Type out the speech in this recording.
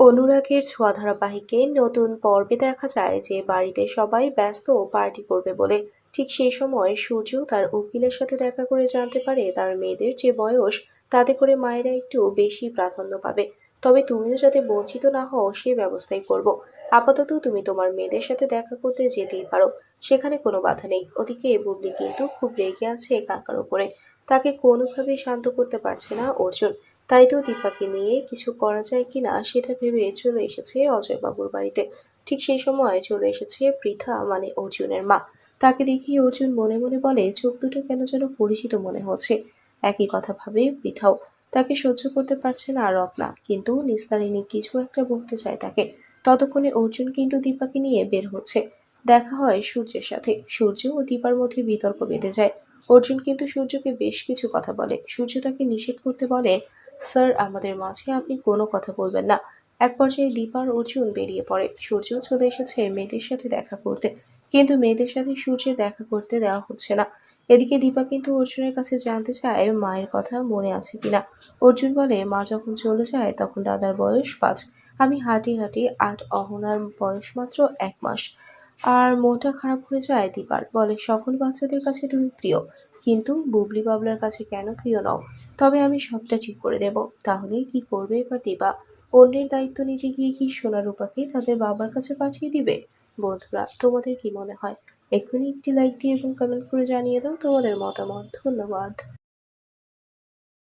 অনুরাগের ছোঁয়া ধারাবাহিকে নতুন পর্বে দেখা যায় যে বাড়িতে সবাই ব্যস্ত পার্টি করবে বলে। ঠিক সেই সময় সূর্য তার উকিলের সাথে দেখা করে জানতে পারে তার মেয়েদের যে বয়স, তাতে করে মায়েরা একটু বেশি প্রাধান্য পাবে। তবে তুমিও যাতে বঞ্চিত না হও, সে ব্যবস্থাই করব। আপাতত তুমি তোমার মেয়েদের সাথে দেখা করতে যেতেই পারো। সেখানে কোনো বাধা নেই। ওদিকে বুবলি কিন্তু খুব রেগে আছে কাকার উপরে তাকে কোনোভাবেই শান্ত করতে পারছে না অর্জুন। তাই তো দীপাকে নিয়ে কিছু করা যায় কিনা সেটা ভেবে চলে এসেছে অজয়বাবুর বাড়িতে। ঠিক সেই সময় চলে এসেছে পৃথা মানে অর্জুনের মা। তাকে দেখি অর্জুন মনে মনে বলে, চোখ দুটো কেন যেন পরিচিত মনে হচ্ছে? একই কথা ভাবে পৃথাও। তাকে সহ্য করতে পারছে না রত্না, কিন্তু নিস্তারিণী কিছু একটা বলতে চায় তাকে। ততক্ষণে অর্জুন কিন্তু দীপাকে নিয়ে বের হচ্ছে। দেখা হয় সূর্যের সাথে। সূর্য ও দীপার মধ্যে বিতর্ক বেঁধে যায়। অর্জুন কিন্তু সূর্যকে বেশ কিছু কথা বলে। সূর্য তাকে নিষেধ করতে বলে স্যার, আমাদের মাঝে আপনি কোনো কথা বলবেন না। এক পর্যায়ে দীপার অর্জুন বেরিয়ে পড়ে। সূর্য চলে এসেছে মেয়েদের সাথে দেখা করতে। কিন্তু মেয়েদের সাথে সূর্যের দেখা করতে দেওয়া হচ্ছে না। এদিকে দীপা কিন্তু অর্জুনের কাছে জানতে চায় মায়ের কথা মনে আছে কিনা। অর্জুন বলে, মা যখন চলে যায়, তখন দাদার বয়স পাঁচ। আমি হাঁটি হাঁটি আট, অহনার বয়স মাত্র এক মাস। আর মনটা খারাপ হয়ে যায় দীপার বলে, সকল বাচ্চাদের কাছে তুমি প্রিয়, কিন্তু বুবলি বাবলার কাছে কেন প্রিয় নও? তবে আমি সবটা ঠিক করে দেব। তাহলে কি করবে এবার দিবা অন্যের দায়িত্ব নিতে গিয়ে কি সোনা রূপাকে তাদের বাবার কাছে পাঠিয়ে দিবে? বন্ধুরা, তোমাদের কি মনে হয়? এক্ষুনি একটি লাইক দিয়ে এবং কমেন্ট করে জানিয়ে দাও তোমাদের মতামত। ধন্যবাদ।